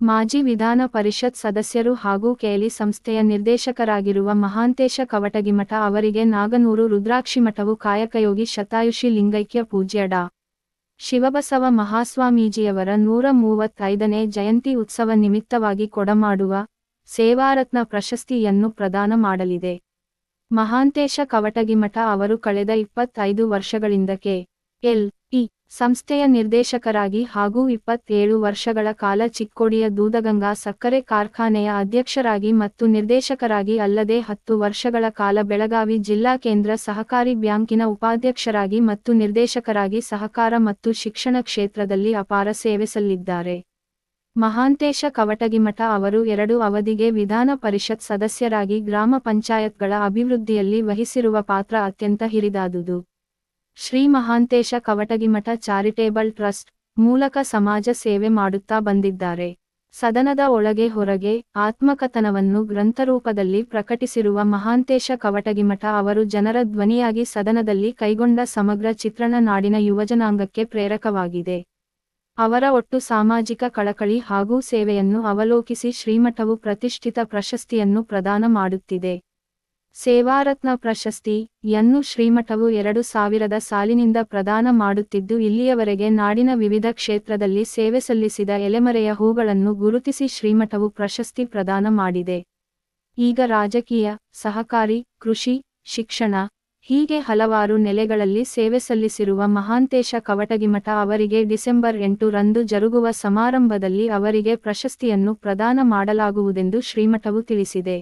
ಮಾಜಿ ವಿಧಾನ ಪರಿಷತ್ ಸದಸ್ಯರು ಹಾಗೂ ಕೇಲಿ ಸಂಸ್ಥೆಯ ನಿರ್ದೇಶಕರಾಗಿರುವ ಮಹಾಂತೇಶ ಕವಟಗಿಮಠ ಅವರಿಗೆ ನಾಗನೂರು ರುದ್ರಾಕ್ಷಿಮಠವು ಕಾಯಕಯೋಗಿ ಶತಾಯುಷಿ ಲಿಂಗೈಕ್ಯ ಪೂಜ್ಯ ಡಾ. ಶಿವಬಸವ ಮಹಾಸ್ವಾಮೀಜಿಯವರ ನೂರ ಮೂವತ್ತೈದನೇ ಜಯಂತಿ ಉತ್ಸವ ನಿಮಿತ್ತವಾಗಿ ಕೊಡಮಾಡುವ ಸೇವಾರತ್ನ ಪ್ರಶಸ್ತಿಯನ್ನು ಪ್ರದಾನ ಮಾಡಲಿದೆ. ಮಹಾಂತೇಶ ಕವಟಗಿಮಠ ಅವರು ಕಳೆದ ಇಪ್ಪತ್ತೈದು ವರ್ಷಗಳಿಂದ ಕೆ. ಎಲ್. ಇ. ಸಂಸ್ಥೆಯ ನಿರ್ದೇಶಕರಾಗಿ ಹಾಗೂ ಇಪ್ಪತ್ತೇಳು ವರ್ಷಗಳ ಕಾಲ ಚಿಕ್ಕೋಡಿಯ ದೂದಗಂಗಾ ಸಕ್ಕರೆ ಕಾರ್ಖಾನೆಯ ಅಧ್ಯಕ್ಷರಾಗಿ ಮತ್ತು ನಿರ್ದೇಶಕರಾಗಿ ಅಲ್ಲದೆ ಹತ್ತು ವರ್ಷಗಳ ಕಾಲ ಬೆಳಗಾವಿ ಜಿಲ್ಲಾ ಕೇಂದ್ರ ಸಹಕಾರಿ ಬ್ಯಾಂಕಿನ ಉಪಾಧ್ಯಕ್ಷರಾಗಿ ಮತ್ತು ನಿರ್ದೇಶಕರಾಗಿ ಸಹಕಾರ ಮತ್ತು ಶಿಕ್ಷಣ ಕ್ಷೇತ್ರದಲ್ಲಿ ಅಪಾರ ಸೇವೆ ಸಲ್ಲಿದ್ದಾರೆ. ಮಹಾಂತೇಶ ಕವಟಗಿಮಠ ಅವರು ಎರಡು ಅವಧಿಗೆ ವಿಧಾನ ಪರಿಷತ್ ಸದಸ್ಯರಾಗಿ ಗ್ರಾಮ ಪಂಚಾಯತ್ಗಳ ಅಭಿವೃದ್ಧಿಯಲ್ಲಿ ವಹಿಸಿರುವ ಪಾತ್ರ ಅತ್ಯಂತ ಹಿರಿದಾದುದು. ಶ್ರೀ ಮಹಾಂತೇಶ ಕವಟಗಿಮಠ ಚಾರಿಟೇಬಲ್ ಟ್ರಸ್ಟ್ ಮೂಲಕ ಸಮಾಜ ಸೇವೆ ಮಾಡುತ್ತಾ ಬಂದಿದ್ದಾರೆ. ಸದನದ ಒಳಗೆ ಹೊರಗೆ ಆತ್ಮಕಥನವನ್ನು ಗ್ರಂಥರೂಪದಲ್ಲಿ ಪ್ರಕಟಿಸಿರುವ ಮಹಾಂತೇಶ ಕವಟಗಿಮಠ ಅವರು ಜನರ ಧ್ವನಿಯಾಗಿ ಸದನದಲ್ಲಿ ಕೈಗೊಂಡ ಸಮಗ್ರ ಚಿತ್ರಣ ನಾಡಿನ ಯುವಜನಾಂಗಕ್ಕೆ ಪ್ರೇರಕವಾಗಿದೆ. ಅವರ ಒಟ್ಟು ಸಾಮಾಜಿಕ ಕಳಕಳಿ ಹಾಗೂ ಸೇವೆಯನ್ನು ಅವಲೋಕಿಸಿ ಶ್ರೀಮಠವು ಪ್ರತಿಷ್ಠಿತ ಪ್ರಶಸ್ತಿಯನ್ನು ಪ್ರದಾನ ಮಾಡುತ್ತಿದೆ. ಸೇವಾರತ್ನ ಪ್ರಶಸ್ತಿ ಯನ್ನು ಶ್ರೀಮಠವು ಎರಡು ಸಾವಿರದ ಸಾಲಿನಿಂದ ಪ್ರದಾನ ಮಾಡುತ್ತಿದ್ದು ಇಲ್ಲಿಯವರೆಗೆ ನಾಡಿನ ವಿವಿಧ ಕ್ಷೇತ್ರದಲ್ಲಿ ಸೇವೆ ಸಲ್ಲಿಸಿದ ಎಲೆಮರೆಯ ಹೂಗಳನ್ನು ಗುರುತಿಸಿ ಶ್ರೀಮಠವು ಪ್ರಶಸ್ತಿ ಪ್ರದಾನ ಮಾಡಿದೆ. ಈಗ ರಾಜಕೀಯ, ಸಹಕಾರಿ, ಕೃಷಿ, ಶಿಕ್ಷಣ ಹೀಗೆ ಹಲವಾರು ನೆಲೆಗಳಲ್ಲಿ ಸೇವೆ ಸಲ್ಲಿಸಿರುವ ಮಹಾಂತೇಶ ಕವಟಗಿಮಠ ಅವರಿಗೆ ಡಿಸೆಂಬರ್ ಎಂಟು ರಂದು ಜರುಗುವ ಸಮಾರಂಭದಲ್ಲಿ ಅವರಿಗೆ ಪ್ರಶಸ್ತಿಯನ್ನು ಪ್ರದಾನ ಮಾಡಲಾಗುವುದೆಂದು ಶ್ರೀಮಠವು ತಿಳಿಸಿದೆ.